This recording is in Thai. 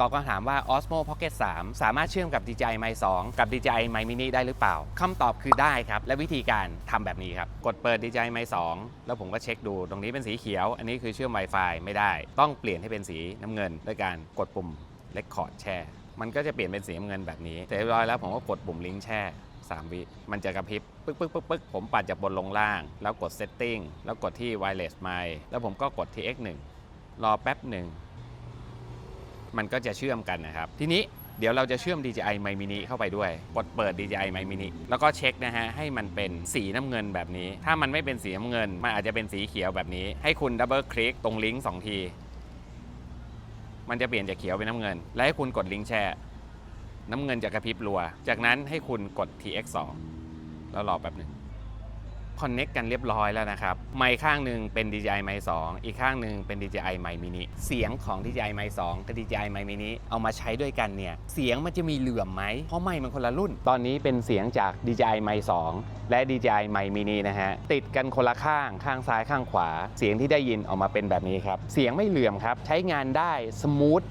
ตอบคำถามว่า Osmo Pocket 3 สามารถเชื่อมกับ DJI m i 2กับ DJI m i Mini ได้หรือเปล่าคำตอบคือได้ครับ และวิธีการทำแบบนี้ครับ กดเปิด DJI m i 2แล้วผมก็เช็คดู ตรงนี้เป็นสีเขียว อันนี้คือเชื่อม Wi-Fi ไม่ได้ ต้องเปลี่ยนให้เป็นสีน้ำเงินด้วยการกดปุ่ม Record แช่มันก็จะเปลี่ยนเป็นสีน้ำเงินแบบนี้เสร็จเรียบร้อยแล้วผมก็กดปุ่มลิงก์แช่3 วิมันจะกระพริบปึ๊กปึ๊กปึ๊กปึ๊กผมปัดจากบนลงล่าง แล้วกด Setting แล้วกดที่ Wireless Mic แล้วผมก็กดที่ X1 รอแป๊บหนึ่ง มันก็จะเชื่อมกันนะครับ ทีนี้เดี๋ยวเราจะเชื่อม DJI m i Mini เข้าไปด้วยกดเปิด DJI m i Mini แล้วก็เช็คนะฮะ ให้มันเป็นสีน้ำเงินแบบนี้ ถ้ามันไม่เป็นสีน้ำเงิน มันอาจจะเป็นสีเขียวแบบนี้ ให้คุณดับเบิลคลิกตรงลิงก์สองที มันจะเปลี่ยนจากเขียวเป็นน้ำเงิน และให้คุณกดลิงก์แชร์น้ำเงินจะกระพริบรัว จากนั้นให้คุณกด TX2 แล้วรอแป๊บหนึ่ง คอนเน็กกันเรียบร้อยแล้วนะครับ ไมค์ข้างหนึ่งเป็น DJI Mic 2 อีกข้างหนึ่งเป็น DJI Mic Mini เสียงของ DJI Mic 2 กับ DJI Mic Mini เอามาใช้ด้วยกันเนี่ย เสียงมันจะมีเหลื่อมไหม เพราะไมค์มันคนละรุ่น ตอนนี้เป็นเสียงจาก DJI Mic 2 และ DJI Mic Mini นะฮะ ติดกันคนละข้าง ข้างซ้ายข้างขวา เสียงที่ได้ยินออกมาเป็นแบบนี้ครับ เสียงไม่เหลื่อมครับ ใช้งานได้ สมูท